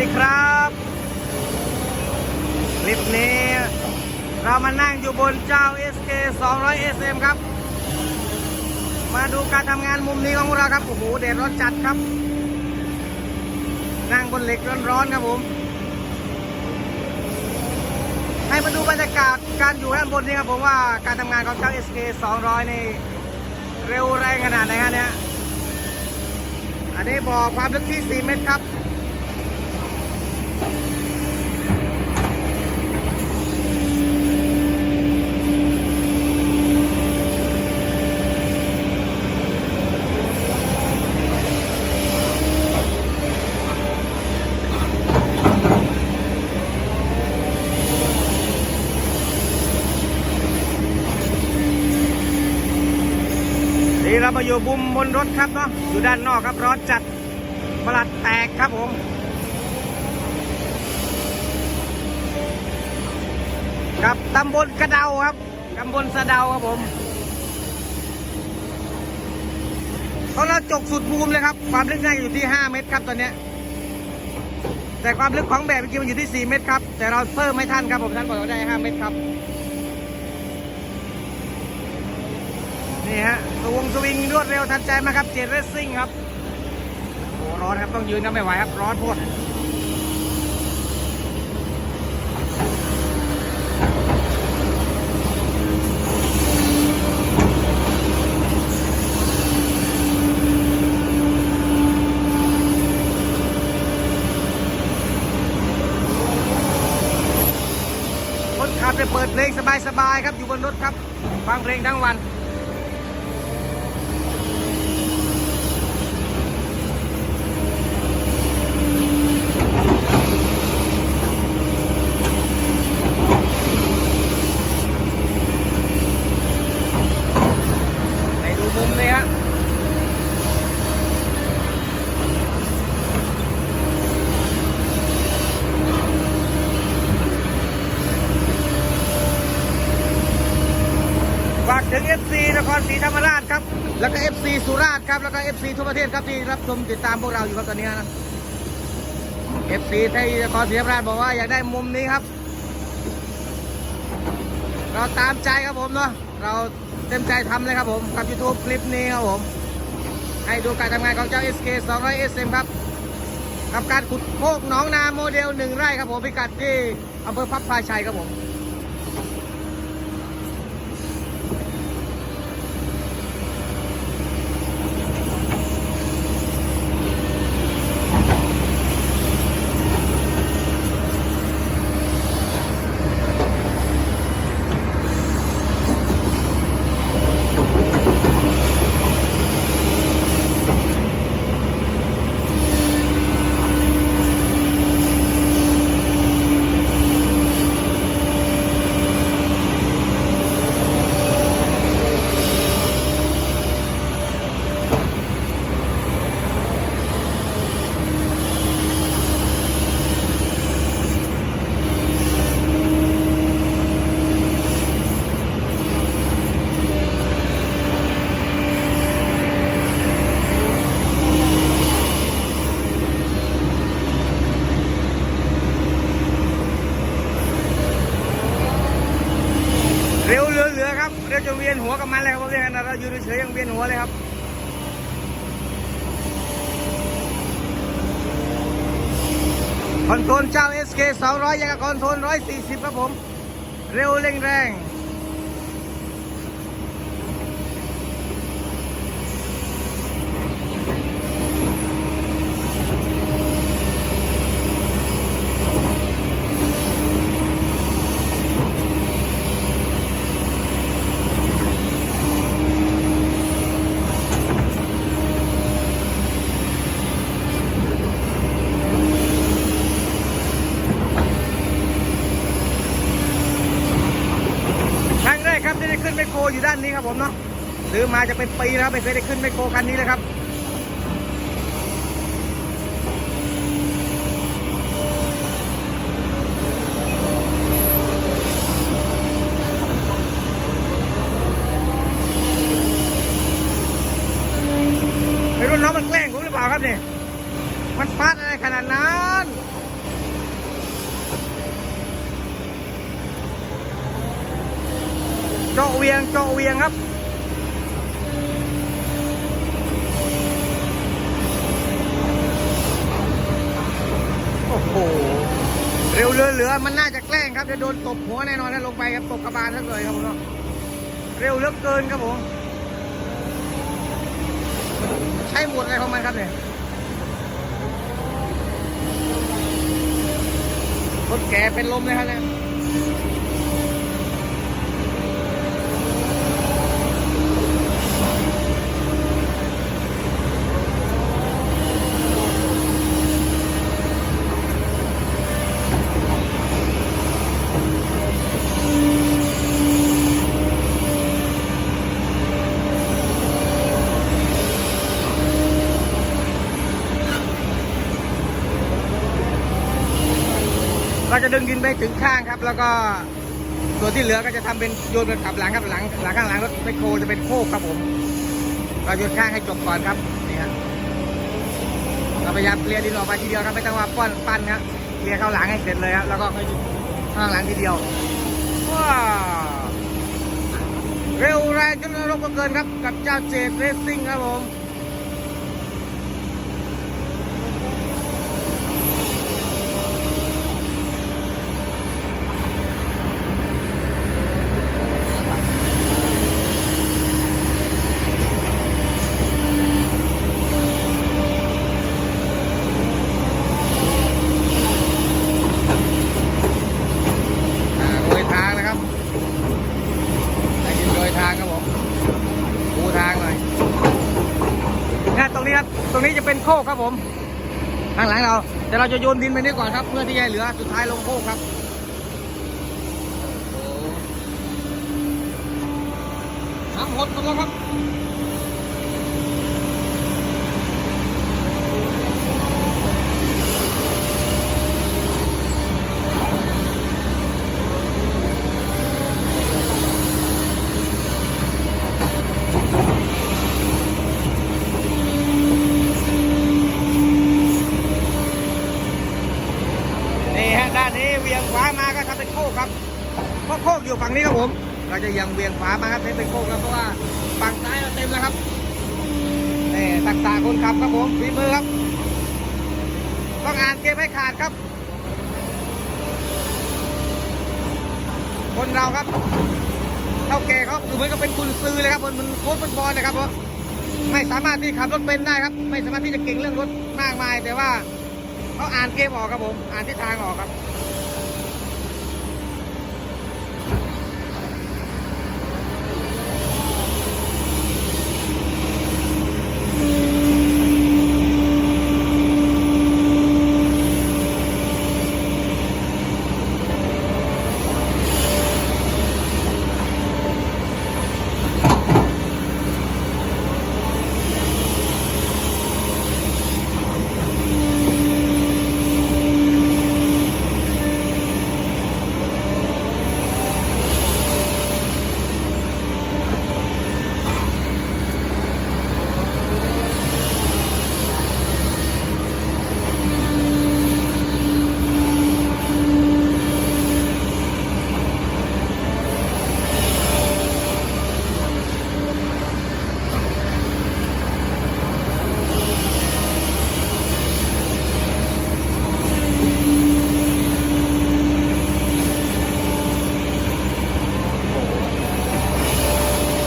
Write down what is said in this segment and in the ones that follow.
ดีครับคลิปนี้เรามานั่งอยู่บนเจ้า SK 200 SM ครับ มาดูการทำงานมุมนี้ของเราครับ โอ้โหเด็ดร้อนจัดครับ นั่งบนเหล็กร้อนๆครับผม ให้มาดูบรรยากาศการอยู่ด้านบนนี้ครับผมว่าการทำงานของเจ้า SK 200 นี่เร็วแรงขนาดไหนฮะเนี่ย อันนี้บอกความลึกที่ 4 เมตรครับ นี่เรามาอยู่บุมบนรถครับเนาะอยู่ด้านนอกครับร้อนจัดประหลัดแตกครับผม กับตำบลกระเดาครับตำบลสะเดาครับผมเขาเราจกสุดบูมิเลยครับ ความลึกน่าจะอยู่ที่ 5 เมตรครับตอนนี้ แต่ความลึกของแบบเมื่อกี้มันอยู่ที่ 4 เมตรครับ แต่เราเพิ่มไม่ทันครับผมท่านบอกว่าได้ 5 เมตรครับ นี่ฮะสวงสวิงรวดเร็วทันใจมากครับ เจนเรสซิ่งครับโอ้ร้อนครับต้องยืนก็ไม่ไหวครับ ร้อนโพดคนขับจะเปิดเพลงส บายๆครับอยู่บนรถครับ ฟังเพลงทั้งวัน ไปดูมุมเลยฮะฝากถึง FC นครศรีธรรมราชครับ แล้วก็ FC สุราษฎร์ครับแล้วก็ FC ทั่วประเทศครับที่รับชมติดตามพวกเราอยู่ครับตอนนี้นะ FC ที่นครศรีธรรมราชบอกว่าอยากได้มุมนี้ครับ เราตามใจครับผมเนาะเราเต็มใจทำเลยครับผมกับ YouTube คลิปนี้ครับผม ให้ดูการทำงานของเจ้า SK 200 SM ครับกับการขุดโคกหนองนาโมเดลหนึ่งไร่ครับผมพิกัดที่อำเภอพับพาชัยครับผม เร็วเหลือๆครับเร็วจะเวียนหัวกับมันเลย ครับผมเนี่ยนะเราอยู่เฉยยังเวียนหัวเลยครับคอนโทรลเจ้า SK 200ยังกับคอนโทรล140 ครับผม เร็วเร่งแรง ครั้งแรกครับที่ได้ขึ้นไมคโครอยู่ด้านนี้ครับผมเนาะซื้อมาจะเป็นปีแล้วครับไม่เคยได้ขึ้นไมคโครคันนี้เลยครับ ไม่รู้น้องมันแกล้งผมหรือเปล่าครับเนี่ย มันฟาดอะไรขนาดนั้นาะเวียงเจาะเวียงครับ โอ้โห เร็วเหลือๆมันน่าจะแกล้งครับจะโดนตบหัวแน่นอนถ้าลงไปครับตบกระบาลทั้งเลยครับผมเร็วเลือเกินครับผม ใช้หมวดอะไรของมันครับเนี่ยรถแกเป็นลมเลยครับเนี่ย จะดึงดินไปถึงข้างครับ แล้วก็ส่วนที่เหลือก็จะทำเป็นโยนเป็นขับหลังครับหลังหลังข้างหลังรถไมโครจะเป็นโคกครับผมเราโยนข้างให้จบก่อนครับนี่ครับเราพยายามเคลียร์ดินออกมาทีเดียวครับไม่ต้องว่าป้อนปั้นครับเคลียร์เข้าหลังให้เสร็จเลยครับแล้วก็ค่อยหยุดข้างหลังทีเดียวว้าวเร็วแรงจนนรกเกินครับกับเจ้าเจดเรซซิ่งครับผม อ่าโดยทางนะครับให้ดินโดยทางครับผมปูทางหน่อยนะตรงนี้ครับ ตรงนี้จะเป็นโคกครับผม ข้างหลัง เราแต่เราจะโยนดินไปนี่ก่อนครับ เพื่อที่จะเหลือสุดท้ายลงโคกครับน้ำหดกันแล้วครับ นี่ฮะด้านนี้เวียงขวามา ก็ทำเป็นโคกครับเพราะโคกอยู่ฝั่งนี้ครับผม เราจะยังเวียงขวามาครับให้เป็นโคกครับเพราะว่าฝั่งซ้ายเราเต็มแล้วครับนี่ตักตาคนขับครับผมฝีมือครับ ต้องอ่านเกมให้ขาดครับ คนเราครับเท่าแก่เขาคือเหมือนกับเป็นกุญซือเลยครับมันมันโค้ชฟุตบอลนะครับเพราะไม่สามารถที่ขับรถเป็นได้ครับ ไม่สามารถที่จะเก่งเรื่องรถมากมาย แต่ว่าเขาอ่านเกมออกครับผม อ่านทิศทางออกครับ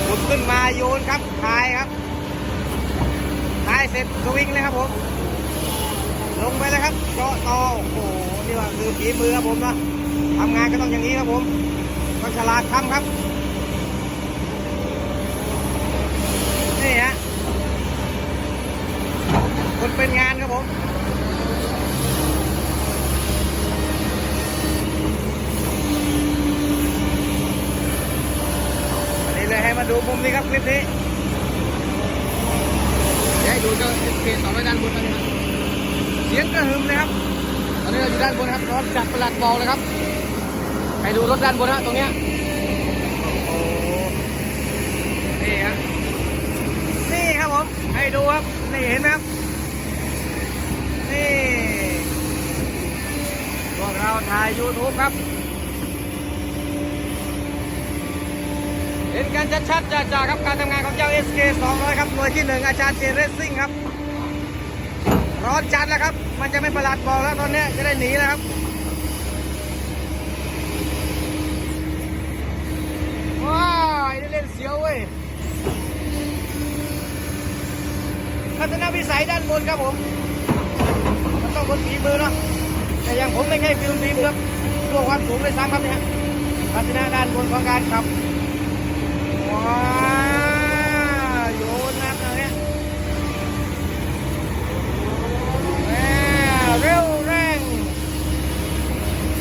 ขุดขึ้นมาโยนครับทายครับทายเสร็จสวิงเลยครับผม ลงไปเจาะตอโอ้โหนี่ว่าคือฝีมือครับผมนะทำงานก็ต้องอย่างนี้ครับผมต้องฉลาดทำครับนี่ฮะคนเป็นงานครับผมวันนี้เลยให้มาดูมุมนี้ครับคลิปนี้ให้ดูเจ้าเกตต่อไปด้านบนกันะครับ สียงกระหึ่มเลยครับ ตอนนี้เราอยู่ด้านบนครับรถจักรประหลัดบอกเลยครับให้ดูรถด้านบนนะตรงเนี้ยโอ้โหนี่ครับนี่ครับผมให้ดูครับนี่เห็นไหมครับนี่พวกเราถ่ายยูทูบครับ เห็นกันชัดๆจ่าๆครับการทำงานของเจ้า SK 200 ครับหน่วยที่หนึ่งอาจารย์เจเรสซิ่งครับ ร้อนจัดแล้วครับ มันจะไม่ประหลาดบอกแล้วตอนนี้จะได้หนีแล้วครับ ว้ายได้เล่นเสียวเว้ยทัศนวิสัยด้านบนครับผม มันต้องบนฝีมือเนาะ แต่อย่างผมไม่ใช่ฟิลมฟิล์มครับตัวความสูงเลยซ้ำครับเนี่ยทัศนะด้านบนของการขับ ว้าวโยนนักเลยเนี่ยแม่เร็วแรง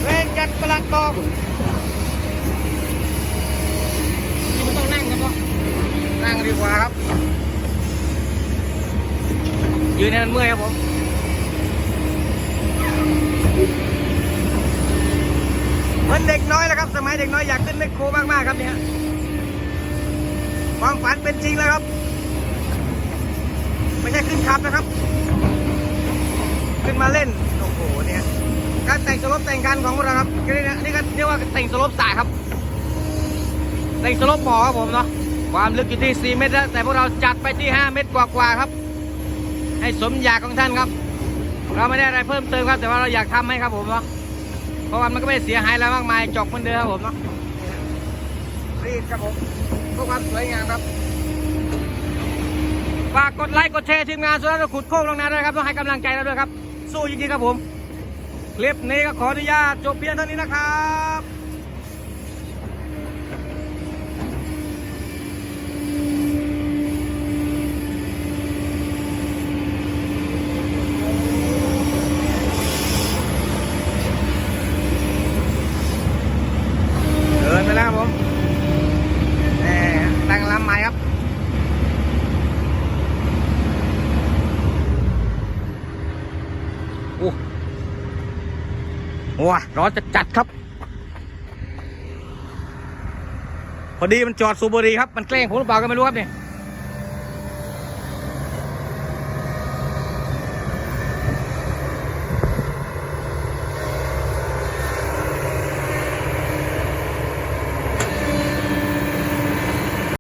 แรง จัดประหลัดบอกนี่มันต้องนั่งครับเนาะนั่งดีกว่าครับ ยืนให้มันเมื่อยครับผมเหมือนเด็กน้อยแล้วครับ สมัยเด็กน้อยอยากขึ้นแมคโครมากๆครับเนี่ยความฝันเป็นจริงแล้วครับ ไม่ใช่ขึ้นขับนะครับ ขึ้นมาเล่น โอ้โหเนี่ย การแต่งสลบแต่งกันของพวกเราครับนี่นะนี่ก็เรียกว่าแต่งสลบสายครับในสลปบ่อครับผมเนาะความลึกอยู่ที่ 4 เมตรแล้วแต่พวกเราจัดไปที่ 5 เมตรกว่าๆครับ ให้สมอยากของท่านครับ เราไม่ได้อะไรเพิ่มเติมครับ แต่ว่าเราอยากทำให้ครับผมเนาะเพราะว่ามันก็ไม่เสียหายอะไรมากมายจบเหมือนเดิมครับผมเนาะรีดครับผมเพื่อความสวยงามครับฝากกดไลค์กดแชร์ทีมงานสุนัขขุดโค้งลงนาด้วยครับต้องให้กำลังใจเราด้วยครับ สู้จริงๆครับผม คลิปนี้ก็ขออนุญาตจบเพียงเท่านี้นะครับ เดินไปแล้วครับผมแหมตั้งลำใหม่ครับ โอ้ ว้าร้อนจะจัดครับ พอดีมันจอดสูบบุหรี่ครับ มันแกล้งผมหรือเปล่าก็ไม่รู้ครับเนี่ย